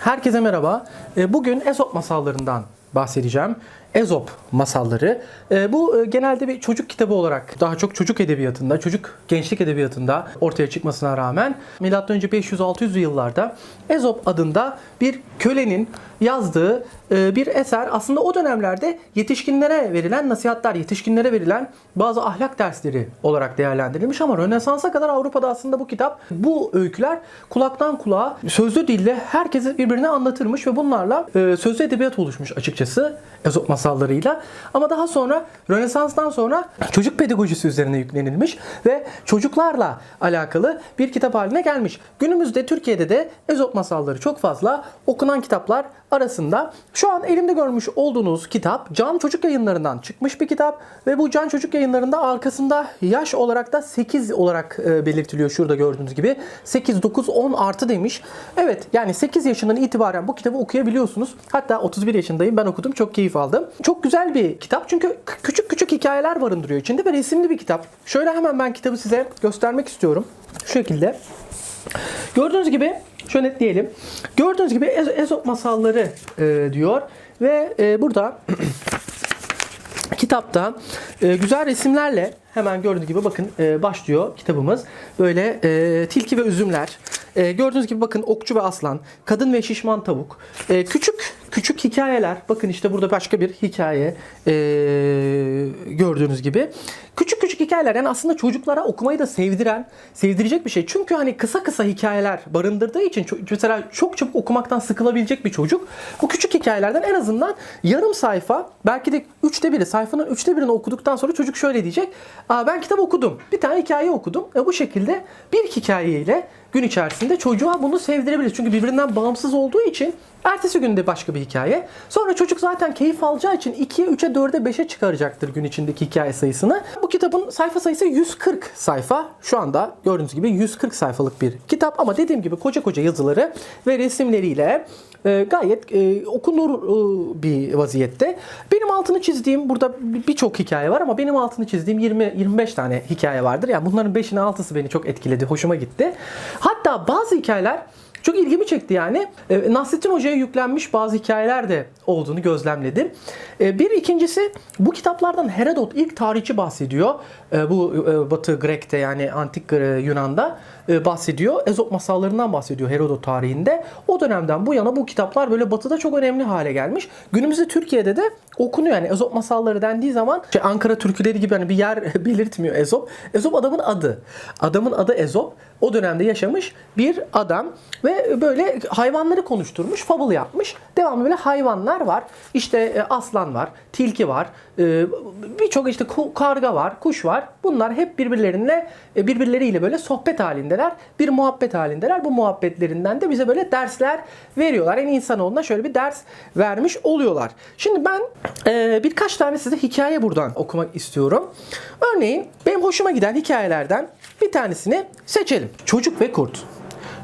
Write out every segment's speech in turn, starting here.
Herkese merhaba. E, Bugün Ezop masallarından bahsedeceğim. Ezop masalları. E, Bu e, genelde bir çocuk kitabı olarak daha çok çocuk edebiyatında, çocuk gençlik edebiyatında ortaya çıkmasına rağmen M.Ö. 500-600'lü yıllarda Ezop adında bir kölenin yazdığı e, bir eser. Aslında o dönemlerde yetişkinlere verilen nasihatler, yetişkinlere verilen bazı ahlak dersleri olarak değerlendirilmiş ama Rönesans'a kadar Avrupa'da aslında bu kitap, bu öyküler kulaktan kulağa sözlü dille herkese birbirine anlatırmış ve bunlarla e, sözlü edebiyat oluşmuş açıkçası Ezop masallarıyla. Ama daha sonra Rönesans'tan sonra çocuk pedagojisi üzerine yüklenilmiş ve çocuklarla alakalı bir kitap haline gelmiş. Günümüzde Türkiye'de de Ezop masalları çok fazla okunan kitaplar arasında. Şu an elimde görmüş olduğunuz kitap Can Çocuk Yayınlarından çıkmış bir kitap ve bu Can Çocuk Yayınlarında arkasında yaş olarak da 8 olarak e, belirtiliyor şurada gördüğünüz gibi. 8, 9, 10 artı demiş. Evet yani 8 yaşından itibaren bu kitabı okuyabiliyorsunuz. Hatta 31 yaşındayım ben okudum çok keyif aldım. Çok güzel bir kitap çünkü küçük küçük hikayeler barındırıyor içinde ve resimli bir kitap. Şöyle hemen ben kitabı size göstermek istiyorum. Şu şekilde. Gördüğünüz gibi şöyle netleyelim. Gördüğünüz gibi Ez- Ezop masalları e, diyor ve e, burada kitapta e, güzel resimlerle hemen gördüğünüz gibi bakın e, başlıyor kitabımız. Böyle e, tilki ve üzümler. E, gördüğünüz gibi bakın okçu ve aslan, kadın ve şişman tavuk. E, küçük küçük hikayeler. Bakın işte burada başka bir hikaye e, gördüğünüz gibi. Küçük küçük hikayeler yani aslında çocuklara okumayı da sevdiren, sevdirecek bir şey. Çünkü hani kısa kısa hikayeler barındırdığı için mesela çok çabuk okumaktan sıkılabilecek bir çocuk bu küçük hikayelerden en azından yarım sayfa belki de üçte biri sayfanın üçte birini okuduktan sonra çocuk şöyle diyecek. Aa, ben kitap okudum. Bir tane hikaye okudum. E, bu şekilde bir hikayeyle gün içerisinde çocuğa bunu sevdirebilir. Çünkü birbirinden bağımsız olduğu için ertesi günde başka bir hikaye. Sonra çocuk zaten keyif alacağı için 2'ye, 3'e, 4'e, 5'e çıkaracaktır gün içindeki hikaye sayısını. Bu kitabın sayfa sayısı 140 sayfa. Şu anda gördüğünüz gibi 140 sayfalık bir kitap ama dediğim gibi koca koca yazıları ve resimleriyle e, gayet e, okunur e, bir vaziyette. Benim altını çizdiğim burada bir- birçok hikaye var ama benim altını çizdiğim 20 25 tane hikaye vardır. Yani bunların 5'ine 6'sı beni çok etkiledi, hoşuma gitti. Hatta bazı hikayeler çok ilgimi çekti yani. E, Nasrettin Hoca'ya yüklenmiş bazı hikayeler de olduğunu gözlemledim. E, bir ikincisi bu kitaplardan Herodot ilk tarihçi bahsediyor. E, bu e, Batı Grek'te yani antik e, Yunan'da e, bahsediyor. Ezop masallarından bahsediyor Herodot tarihinde. O dönemden bu yana bu kitaplar böyle Batı'da çok önemli hale gelmiş. Günümüzde Türkiye'de de okunuyor yani Ezop masalları dendiği zaman şey Ankara türküleri gibi hani bir yer belirtmiyor Ezop. Ezop adamın adı. Adamın adı Ezop. O dönemde yaşamış bir adam ve böyle hayvanları konuşturmuş, fable yapmış. Devamlı böyle hayvanlar var. İşte e, aslan var, tilki var, e, birçok işte karga var, kuş var. Bunlar hep birbirleriyle e, birbirleriyle böyle sohbet halindeler, bir muhabbet halindeler. Bu muhabbetlerinden de bize böyle dersler veriyorlar. Yani insanoğluna şöyle bir ders vermiş oluyorlar. Şimdi ben birkaç tane size hikaye buradan okumak istiyorum. Örneğin benim hoşuma giden hikayelerden bir tanesini seçelim. Çocuk ve kurt.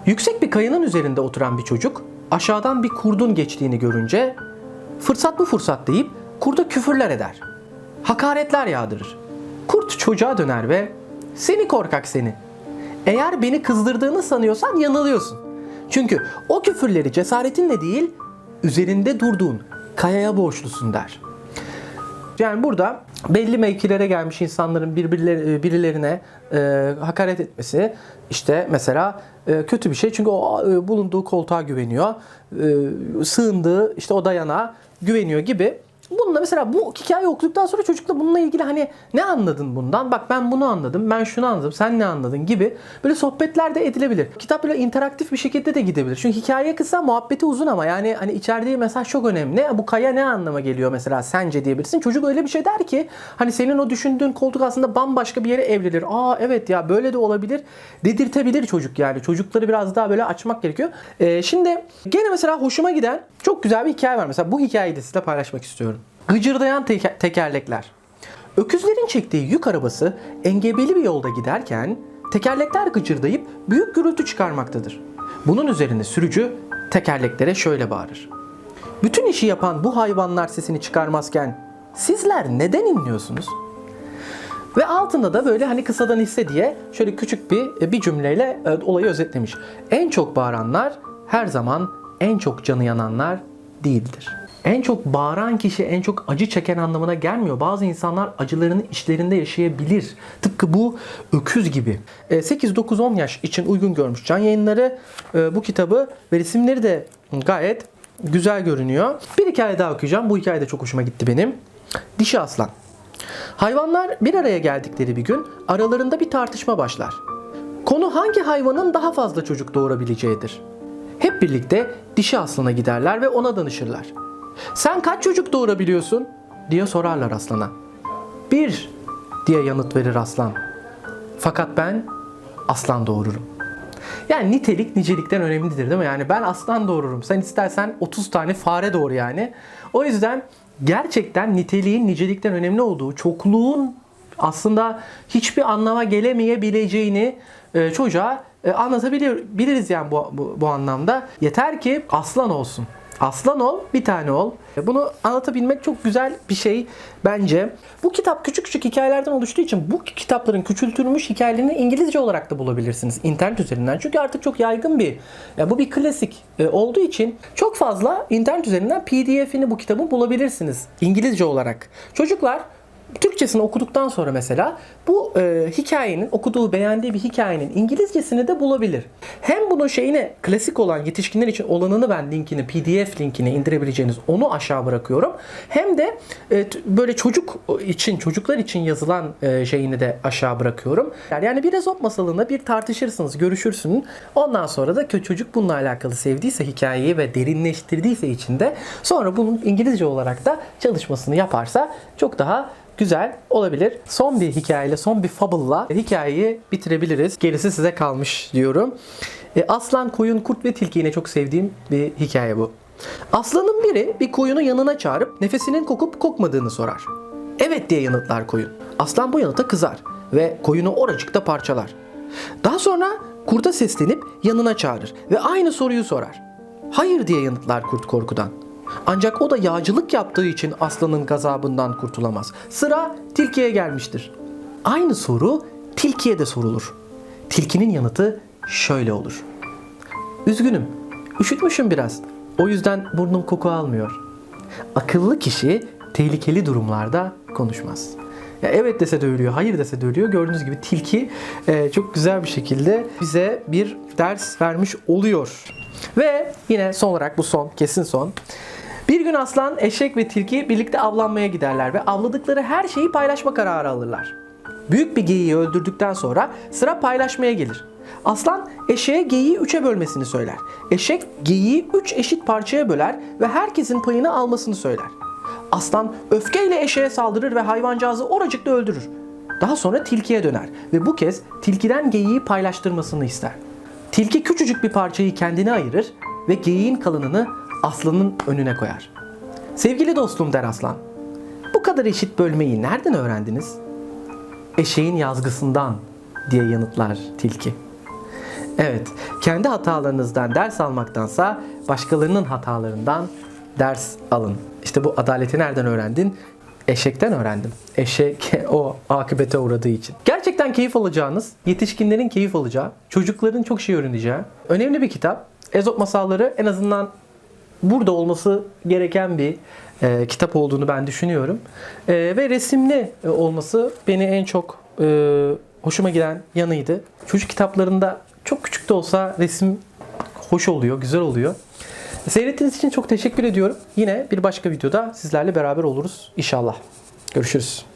Yüksek bir kayanın üzerinde oturan bir çocuk aşağıdan bir kurdun geçtiğini görünce fırsat bu fırsat deyip kurda küfürler eder. Hakaretler yağdırır. Kurt çocuğa döner ve seni korkak seni. Eğer beni kızdırdığını sanıyorsan yanılıyorsun. Çünkü o küfürleri cesaretinle değil üzerinde durduğun kayaya borçlusun der. Yani burada belli mevkilere gelmiş insanların birbirleri, birilerine e, hakaret etmesi işte mesela e, kötü bir şey. Çünkü o e, bulunduğu koltuğa güveniyor. E, sığındığı işte o dayanağa güveniyor gibi. Bununla mesela bu hikayeyi okuduktan sonra çocukla bununla ilgili hani ne anladın bundan? Bak ben bunu anladım, ben şunu anladım, sen ne anladın gibi böyle sohbetler de edilebilir. Kitap böyle interaktif bir şekilde de gidebilir. Çünkü hikaye kısa, muhabbeti uzun ama yani hani içerdiği mesaj çok önemli. Bu kaya ne anlama geliyor mesela sence diyebilirsin. Çocuk öyle bir şey der ki hani senin o düşündüğün koltuk aslında bambaşka bir yere evrilir. Aa evet ya böyle de olabilir dedirtebilir çocuk yani. Çocukları biraz daha böyle açmak gerekiyor. Ee, şimdi gene mesela hoşuma giden çok güzel bir hikaye var. Mesela bu hikayeyi de sizinle paylaşmak istiyorum. Gıcırdayan teke- tekerlekler. Öküzlerin çektiği yük arabası engebeli bir yolda giderken tekerlekler gıcırdayıp büyük gürültü çıkarmaktadır. Bunun üzerine sürücü tekerleklere şöyle bağırır. Bütün işi yapan bu hayvanlar sesini çıkarmazken sizler neden inliyorsunuz? Ve altında da böyle hani kısadan hisse diye şöyle küçük bir bir cümleyle e, olayı özetlemiş. En çok bağıranlar her zaman en çok canı yananlar değildir. En çok bağıran kişi en çok acı çeken anlamına gelmiyor. Bazı insanlar acılarını içlerinde yaşayabilir. Tıpkı bu öküz gibi. E, 8-9-10 yaş için uygun görmüş can yayınları e, bu kitabı ve resimleri de gayet güzel görünüyor. Bir hikaye daha okuyacağım. Bu hikaye de çok hoşuma gitti benim. Dişi Aslan. Hayvanlar bir araya geldikleri bir gün aralarında bir tartışma başlar. Konu hangi hayvanın daha fazla çocuk doğurabileceğidir. Hep birlikte dişi aslana giderler ve ona danışırlar. Sen kaç çocuk doğurabiliyorsun? diye sorarlar aslana. Bir diye yanıt verir aslan. Fakat ben aslan doğururum. Yani nitelik nicelikten önemlidir değil mi? Yani ben aslan doğururum. Sen istersen 30 tane fare doğur yani. O yüzden gerçekten niteliğin nicelikten önemli olduğu, çokluğun aslında hiçbir anlama gelemeyebileceğini e, çocuğa e, anlatabilir biliriz yani bu, bu, bu anlamda. Yeter ki aslan olsun. Aslan ol, bir tane ol. Bunu anlatabilmek çok güzel bir şey bence. Bu kitap küçük küçük hikayelerden oluştuğu için bu kitapların küçültülmüş hikayelerini İngilizce olarak da bulabilirsiniz internet üzerinden. Çünkü artık çok yaygın bir, ya bu bir klasik e, olduğu için çok fazla internet üzerinden PDF'ini bu kitabın bulabilirsiniz İngilizce olarak. Çocuklar Türkçesini okuduktan sonra mesela bu e, hikayenin, okuduğu, beğendiği bir hikayenin İngilizcesini de bulabilir. Hem bunun şeyine klasik olan yetişkinler için olanını ben linkini, PDF linkini indirebileceğiniz onu aşağı bırakıyorum. Hem de e, böyle çocuk için, çocuklar için yazılan e, şeyini de aşağı bırakıyorum. Yani bir Ezop masalını bir tartışırsınız, görüşürsünüz. Ondan sonra da çocuk bununla alakalı sevdiyse hikayeyi ve derinleştirdiyse içinde sonra bunun İngilizce olarak da çalışmasını yaparsa çok daha güzel olabilir. Son bir hikayeyle, son bir fable'la hikayeyi bitirebiliriz. Gerisi size kalmış diyorum. E, Aslan, koyun, kurt ve tilki yine çok sevdiğim bir hikaye bu. Aslanın biri bir koyunu yanına çağırıp nefesinin kokup kokmadığını sorar. Evet diye yanıtlar koyun. Aslan bu yanıta kızar ve koyunu oracıkta parçalar. Daha sonra kurta seslenip yanına çağırır ve aynı soruyu sorar. Hayır diye yanıtlar kurt korkudan. Ancak o da yağcılık yaptığı için aslanın gazabından kurtulamaz. Sıra tilkiye gelmiştir. Aynı soru tilkiye de sorulur. Tilkinin yanıtı şöyle olur. Üzgünüm, üşütmüşüm biraz. O yüzden burnum koku almıyor. Akıllı kişi tehlikeli durumlarda konuşmaz. Ya evet dese de ölüyor, hayır dese de ölüyor. Gördüğünüz gibi tilki e, çok güzel bir şekilde bize bir ders vermiş oluyor. Ve yine son olarak bu son, kesin son. Bir gün aslan, eşek ve tilki birlikte avlanmaya giderler ve avladıkları her şeyi paylaşma kararı alırlar. Büyük bir geyiği öldürdükten sonra sıra paylaşmaya gelir. Aslan eşeğe geyiği üçe bölmesini söyler. Eşek geyiği üç eşit parçaya böler ve herkesin payını almasını söyler. Aslan öfkeyle eşeğe saldırır ve hayvancağızı oracıkta öldürür. Daha sonra tilkiye döner ve bu kez tilkiden geyiği paylaştırmasını ister. Tilki küçücük bir parçayı kendine ayırır ve geyiğin kalanını aslanın önüne koyar. Sevgili dostum der aslan. Bu kadar eşit bölmeyi nereden öğrendiniz? Eşeğin yazgısından diye yanıtlar tilki. Evet, kendi hatalarınızdan ders almaktansa başkalarının hatalarından ders alın. İşte bu adaleti nereden öğrendin? Eşekten öğrendim. Eşek o akıbete uğradığı için. Gerçekten keyif alacağınız, yetişkinlerin keyif alacağı, çocukların çok şey öğreneceği önemli bir kitap. Ezop masalları en azından burada olması gereken bir e, kitap olduğunu ben düşünüyorum. E, ve resimli olması beni en çok e, hoşuma giden yanıydı. Çocuk kitaplarında çok küçük de olsa resim hoş oluyor, güzel oluyor. Seyrettiğiniz için çok teşekkür ediyorum. Yine bir başka videoda sizlerle beraber oluruz inşallah. Görüşürüz.